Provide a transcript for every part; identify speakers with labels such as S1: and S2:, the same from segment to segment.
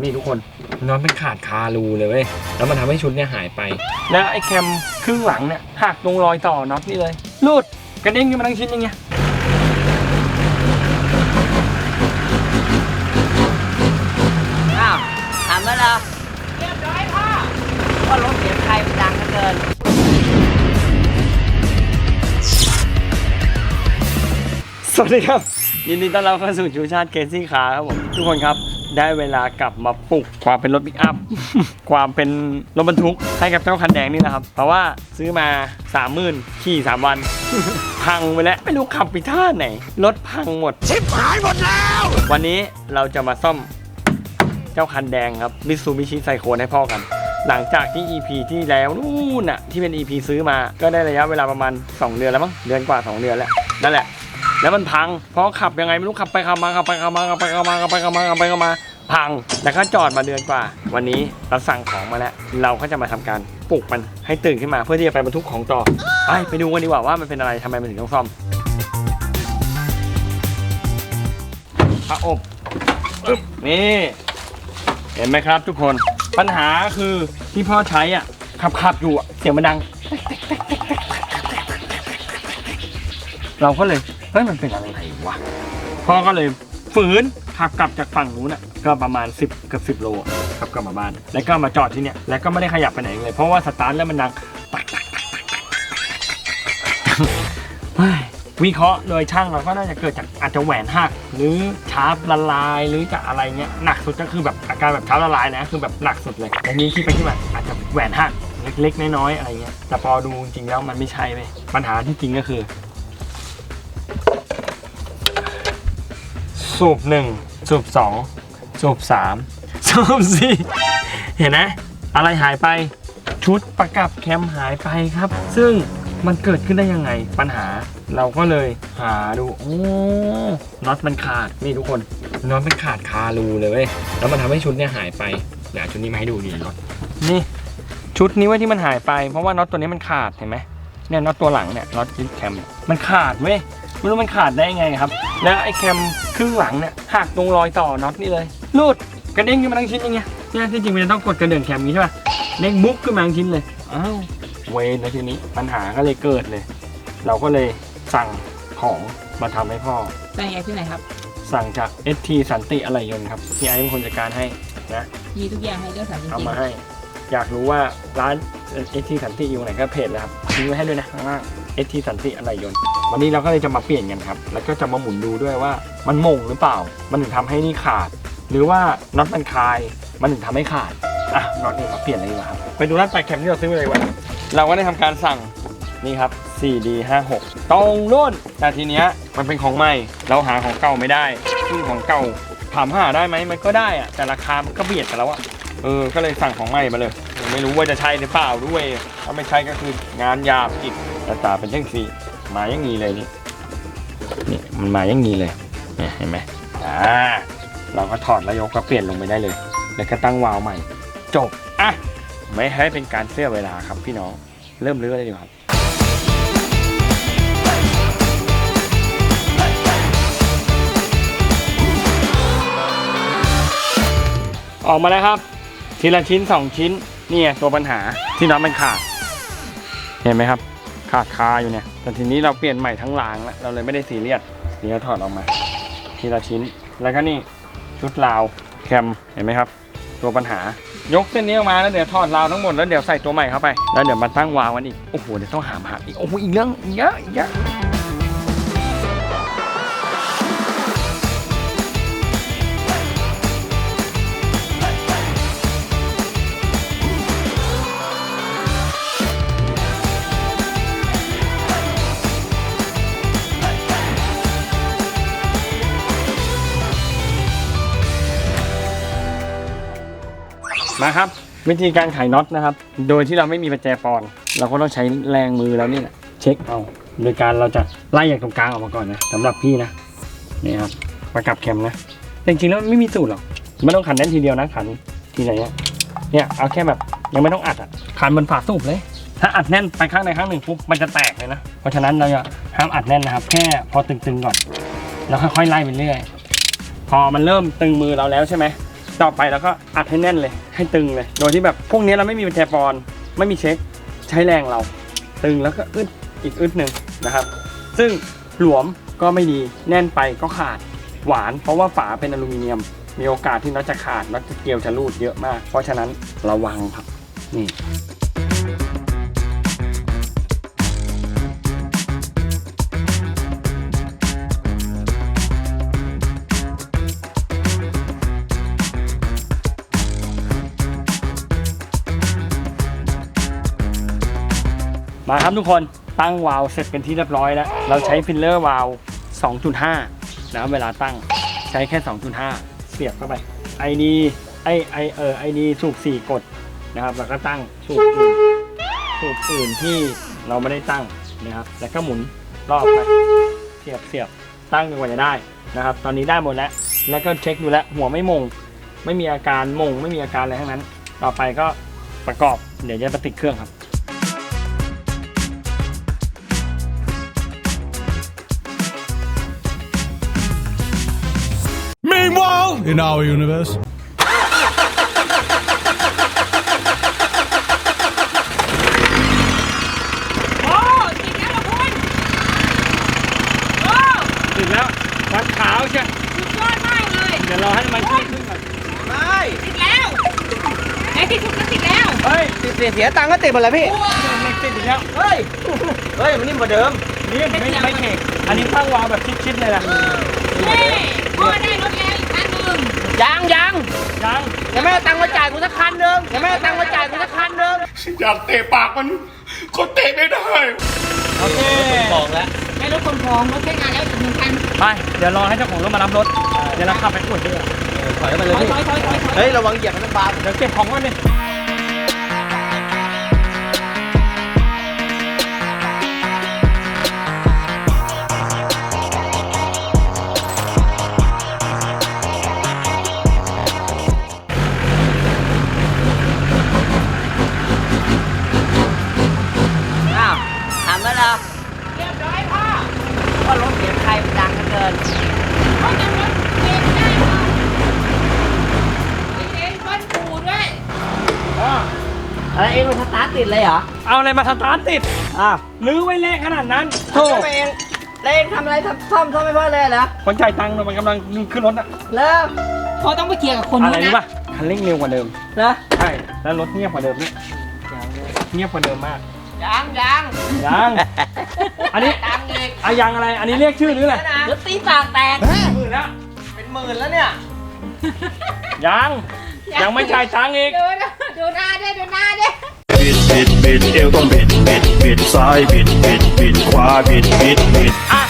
S1: นี่ทุกคนน็อตมันขาดคารูเลยเว้ยแล้วมันทำให้ชุดเนี่ยหายไป แล้วไอ้แคมครึ่งหลังเนี่ยหักตรงรอยต่อน็อตนี่เลยรูดกระเด้งขึ้นมาทั้งชิ้นอย่างเงี้ย
S2: อ้าวถามแล้วเหรอเรียบร้อยพ่อว่ารถเสียงใครมันดังเหลือเกิน
S1: สวัสดีครับ ยินดีต้อนรับเข้าสู่ชูชาติเกสซี่คาร์ครับผมทุกคนครับ ได้เวลากลับมาปลุกความเป็นรถปิกอัพ ความเป็นรถบรรทุกให้กับเจ้าคันแดงนี่แหละครับ เพราะว่าซื้อมา3 0,000ขี่3วัน พังไปแล้ว ไม่รู้ขับไปท่าไหน รถพังหมด ชิบหายหมดแล้ว วันนี้เราจะมาซ่อมเจ้าคันแดงครับมิ t ซูบิชิไซโคนให้พ่อกัน หลังจากที่ EP ที่แล้วนู่นน่ะที่เป็น EP ซื้อมาก็ได้ระยะเวลาประมาณ 2 เดือนแล้วมั้งเดือนกว่า 2 เดือนแล้วนั่นแหละ แล้วมันพังเพราะขับยังไงไม่รู้ขับไปขับมาขับไปขับมาขับไปขับมาขับไปขับมาขับไปขับมาพังแล้วก็จอดมาเดือนกว่า วันนี้เราสั่งของมาแล้ว เราก็จะมาทำการปลุกมันให้ตื่นขึ้นมาเพื่อที่จะไปบรรทุกของต่อไปไปดูกันดีกว่าว่ามันเป็นอะไรทำไมมันถึงต้องซ่อมพระอบนี่เห็นไหมครับทุกคนปัญหาคือที่พ่อใช้อะขับขับอยู่เสียงมันดัง เราก็เลย เฮ้ยมันเป็นอะไรวะพ่อก็เลยฝืนขับกลับจากฝั่งนู้นอะก็ประมาณ 10เกือบ10 โลขับกลับมาบ้าน แล้วก็มาจอดที่เนี่ยแล้วก็ไม่ได้ขยับไปไหนเลย เพราะว่าสตาร์ทแล้วมันดังวิเคราะห์โดยช่างเราก็น่าจะเกิดจากอาจจะแหวนหักหรือชาร์ปละลายหรือจะอะไรเงี้ยหนักสุดก็คือแบบอาการแบบชาร์ปละลายนะคือแบบหนักสุดเลยอันนี้คิดไปที่มาอาจจะแหวนหักเล็กๆน้อยๆอะไรเงี้ยแต่พอดูจริงแล้วมันไม่ใช่เลยปัญหาที่จริงก็คือ สูบหนึ่งสูบสองสูบสามสูบสี่เห็นไหมอะไรหายไปชุดประกับแคมหายไปครับ ซึ่งมันเกิดขึ้นได้ยังไงปัญหาเราก็เลยหาดูโอ้น็อตมันขาดนี่ทุกคนน็อตมันขาดคารูเลยเว้ยแล้วมันทำให้ชุดเนี่ยหายไปเดี๋ยวชุดนี้มาให้ดูดีน็อตนี่ชุดนี้ไว้ที่มันหายไปเพราะว่าน็อตตัวนี้มันขาดเห็นไหมเนี่ยน็อตตัวหลังเนี่ยน็อตยึดแคมมันขาดเว้ย ไม่รู้มันขาดได้ยังไงครับ แล้วไอ้แคมครึ่งหลังเนี่ยหักตรงรอยต่อน็อตนี่เลยรูดกระเด้งขึ้นมาทั้งชิ้นอย่างเงี้ยเนี่ยที่จริงมันจะต้องกดกระเดื่องแคมนี้ใช่ป่ะเด้งบุ๊กขึ้นมาทั้งชิ้นเลยอ้าวเวนแล้วทีนี้ปัญหาก็เลยเกิดเลย เราก็เลยสั่งของมาทำให้พ่อ
S3: เป็นไงที่ไหนครับ
S1: สั่งจาก ST สันติอะไรยนต์ครับที่ไอ้เป็นคนจัดการให้นะ
S3: มีทุกอย่างให้เลือกสรรจริ
S1: เอา
S3: ง
S1: มาให้ อยากรู้ว่าร้าน ST สันติอยู่ไหนก็เพจเลยครับทิ้งไว้ให้ด้วยนะข้างล่าง ST สันติอะไรยนต์วันนี้เราก็เลยจะมาเปลี่ยนกันครับ แล้วก็จะมาหมุนดูด้วยว่ามันมงหรือเปล่า มันถึงทำให้นี่ขาด หรือว่าน็อตมันคลายมันถึงทำให้ขาดอะน็อตนี่มาเปลี่ยนเลยดีกว่าครับไปดูร้านแปลกแคมที่เราซื้อไปเลยวันเราก็ได้ทำการสั่งนี่ครับ 4D56 ตรงรุ่นแต่ทีเนี้ยมันเป็นของใหม่เราหาของเก่าไม่ได้ซึ่งของเก่าถามหาได้ไหมมันก็ได้อะแต่ราคามันก็เบียดกันแล้วอะเออก็เลยสั่งของใหม่มาเลย ไม่รู้ว่าจะใช่หรือเปล่าด้วย ถ้าไม่ใช่ก็คืองานหยาบอีกต่ตาเป็นเช่นสีมาอย่างนี้เลยนี่นี่มันมาอย่างนี้เลยเนี่ยเห็นไหมอ่าเราก็ถอดแล้วยกก็เปลี่ยนลงไปได้เลย แล้วก็ตั้งวาล์วใหม่ จบอะไม่ให้เป็นการเสียเวลาครับพี่น้องเริ่มเรือเลยดีกว่าครับออกมาแล้วครับ ทีละชิ้นสองชิ้น นี่ไงตัวปัญหาที่น็อตมันขาด เห็นไหมครับ ขาดคาอยู่เนี่ย แต่ทีนี้เราเปลี่ยนใหม่ทั้งรางแล้วเราเลยไม่ได้ซีเรียสนี่เราถอดออกมา ทีละชิ้น แล้วก็นี่ชุดราวแคมเห็นไหมครับ ตัวปัญหายกเส้นนี้ออกมาแล้วเดี๋ยวถอดราวทั้งหมดแล้วเดี๋ยวใส่ตัวใหม่เข้าไป แล้วเดี๋ยวมาตั้งวางมันอีก โอ้โหเดี๋ยวต้องหามหาอีกโอ้โหอีกเรื่องเยอะเยอะ มาครับ วิธีการไขน็อตนะครับ โดยที่เราไม่มีประแจปอน เราก็ต้องใช้แรงมือแล้วนี่แหละเช็คเอา โดยการเราจะไล่จากตรงกลางออกมาก่อนนะสำหรับพี่นะนี่ครับประกับแคมนะแต่จริงๆแล้วไม่มีสูตรหรอกไม่ต้องขันแน่นทีเดียวนะขันทีไหนเนี่ยเนี่ยเอาแค่แบบยังไม่ต้องอัดอะขันบนฝาสูบเลย ถ้าอัดแน่นไปข้างใดข้างหนึ่งปุ๊บมันจะแตกเลยนะ เพราะฉะนั้นเราจะห้ามอัดแน่นนะครับ แค่พอตึงๆก่อน แล้วค่อยๆไล่ไปเรื่อย พอมันเริ่มตึงมือเราแล้วใช่ไหม ต่อไปเราก็อัดให้แน่นเลย ให้ตึงเลย โดยที่แบบพวกนี้เราไม่มีประแทปอนไม่มีเช็ค ใช้แรงเรา ตึงแล้วก็อึดอีกอึดหนึ่งนะครับ ซึ่งหลวมก็ไม่ดีแน่นไปก็ขาดหวาน เพราะว่าฝาเป็นอลูมิเนียม มีโอกาสที่น็อตจะขาดน็อตจะเกลียวจะรูดเยอะมาก เพราะฉะนั้นระวังครับนี่ มาครับทุกคนตั้งวาล์วเสร็จเป็นที่เรียบร้อยแล้ว เราใช้ฟิลเลอร์วาล์ว2.5 นะเวลาตั้งใช้แค่ 2.5 เสียบเข้าไป ID ไอไอเออ ID สูบ4กดนะครับแล้วก็ตั้งสูบอื่นสูบอื่นที่เราไม่ได้ตั้งนะครับแล้วก็หมุนรอบไปเสียบเสียบตั้งจนกว่าจะได้นะครับ ตอนนี้ได้หมดแล้ว แล้วก็เช็คดูแล้วหัวไม่มง ไม่มีอาการมง ไม่มีอาการอะไรทั้งนั้น ต่อไปก็ประกอบเดี๋ยวจะไปติดเครื่องครับ
S4: Meanwhile, in our universe.
S3: โอ้ติดแล้วเหรอคุณโอ้
S1: ติดแล้ววัดขาวใช่
S3: สุดยอดมากเลย
S1: เดี๋ยวรอให้มันขึ้นขึ้นก่อน
S2: ไม่
S3: ติดแล้วในที่สุดก็ติดแล้ว
S1: เฮ้ย
S2: ติดเสียเสียตังค์ก็ติดหมดแล้วพี่
S1: เล็กติดอีกแล้ว
S2: เฮ้ย เฮ้ย มันนิ่มกว่าเดิม
S1: นี่ไม่ไม่เขกอันนี้ตั้งวาล์วแบบชิดๆเลยนะ
S3: เฮ้พ่อได้
S2: ยังยัง
S1: ยัง
S2: ยังไม่เอาตังค์มาจ่ายกูสักคันหนึงยังไม่เอาตังค์มาจ่ายกูสักคันหนึง
S4: อยากเตะปากมันก็เตะไม่ได้
S1: โอเค
S2: บอกแล้ว
S3: ได้รถคนพองรถใช้งานแล้วอีกหนึ่งคัน
S1: ไปเดี๋ยวรอให้เจ้าของรถมารับรถ เดี๋ยวเราขับไปตรวจด้วย
S2: ถอยมา
S3: ถ
S2: เล
S3: อยย
S2: พี่
S3: ถอยถอยถอยถอย
S2: เฮ้ยระวังเหยียบมันบาร์
S1: เดี๋ยวเก็บของก่อนดิ
S2: อ้ อะไรเองมันสตาร์ทติดเลยเหรอ
S1: เอาอะไรมาสตาร์ทติด
S2: อ้าว
S1: ลื้อไว้เละขนาดนั้น
S2: โธ่เองแล้วเองทำอะไรทำซ่อมซ่อมไม่พอเลยเหรอ
S1: คนจ่ายตังค์มันกำลังขึ้นรถอะ
S2: เลิก
S3: พ่อต้องไปเคลียร์กับคน
S1: อะไร
S3: นู้น
S1: รู้
S3: นะ
S1: ป่ะคันเร่งเร็วกว่าเดิม
S2: นะ
S1: ใช่ แล้วรถเงียบกว่าเดิมด้วยเงียบกว่าเดิมมาก
S2: ยังยัง
S1: ยังอันนี้
S2: ตังค์อีก
S1: อะยังอะไร อันนี้เรียกชื่อหรืออะไร
S2: แล้วนะเดี๋ยวตีปากแตก
S1: หมื่นแล้ว
S2: เป็นหมื่นแล้วเนี่ย
S1: ยังยังไม่จ่ายตังค์อีก
S3: ดูนะดูหน้าด้ดูหน้าด้
S4: บิดบิดบิดเอวต้องบิดบิดบิดซ้ายบิดบิดบิดขวาบิดบิดบิด
S1: อะ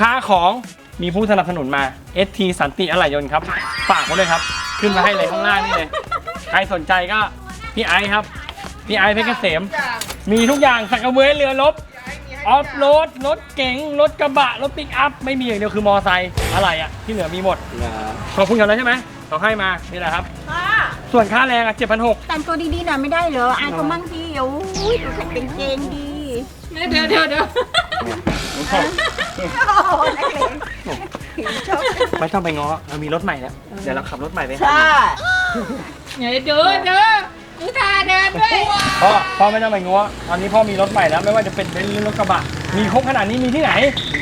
S1: ค่าของมีผู้สนับสนุนมา ST สันติอะไหล่ยนต์ครับ ฝากไว้เลยครับ ขึ้นมาให้เลยข้างล่างนี่เลย ใครสนใจก็พี่ไอซ์ครับ พี่ไอซ์เพชรเกษม มีทุกอย่างสักกระเบือเรือรบออฟโรดรถเก๋งรถกระบะรถปิกอัพไม่มีอย่างเดียวคือมอไซค์อะไรอะที่เหลือมีหมดขอบคุณกันแล้วใช่ไหมเขาให้มานี่แหละครับ ส่วนค่าแรงอะ7,600
S5: แต่งตัวดีๆหน่อยไม่ได้เหรออายเขามั่งสิโอ้ยดูแต่เป็นเกงดี
S3: เดี๋ยวเดี๋ยวเดี๋ยว
S5: โอ้โหนักเลงชอบ
S1: ไม่ต้องไปง้อเรามีรถใหม่แล้ว เดี๋ยวเราขับรถใหม่ไปให้
S2: ใช่
S3: เดี๋ยวเดี๋ยว เดี๋ยวดูท่าเดินด้วย
S1: พ่อพ่อไม่ต้องไปง้อตอนนี้พ่อมีรถใหม่แล้วไม่ว่าจะเป็นเบนซ์หรือรถกระบะ มีครบขนาดนี้มีที่ไหน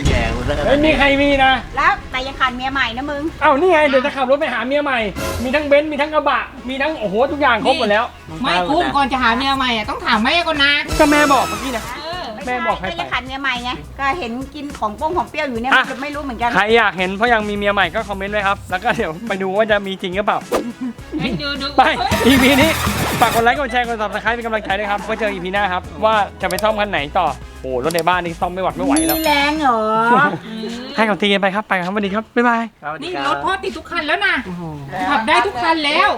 S2: แย่กูซะขนาด
S1: ไม่มีใครมีนะ
S5: แล้วแต่ยังขาดเมียใหม่นะมึง
S1: เอ้านี่ไงเดี๋ยวจะขับรถไปหาเมียใหม่ มีทั้งเบนซ์มีทั้งกระบะ มีทั้งโอ้โหทุกอย่างครบหมดแล้ว
S3: ไม่คุ้มก่อนจะหาเมียใหม่อะต้องถามแม่ก่อนนะ
S1: ก็แม่บอกเมื่อกี้นะ
S3: เออ
S1: แม่บอกให้
S5: ก็
S1: ไป
S5: ยังขาดเมียใหม่ไงก็เห็นกินของโป้งของเปรี้ยวอยู่เนี่ย
S1: อะ
S5: มันจะไม่รู้เหมือนกัน
S1: ใครอยากเห็นเพราะยังมีเมียใหม่ก็คอมเมนต์ไว้ครับ แล้วก็เดี๋ยวไปดูว่าจะมีจริงหรือเปล่า
S3: ให้ดูดู
S1: ไป EP นี้ ฝากกดไลค์ กดแชร์ กด subscribe เป็นกำลังใจด้วยครับไว้เจอ EP หน้าครับ ว่าจะไปซ่อมคันไหนต่อ โอ้โหรถในบ้านนี่ซ่อมไม่หวัดไม่ไหวแล้ว
S5: มีแรงเหรอ
S1: ให้เขาตีกันไปครับ ไปครับสวัสดีครับ บ๊ายบาย
S3: นี่รถพ่อติดทุกคันแล้วนะขับได้ทุกคันแล้ว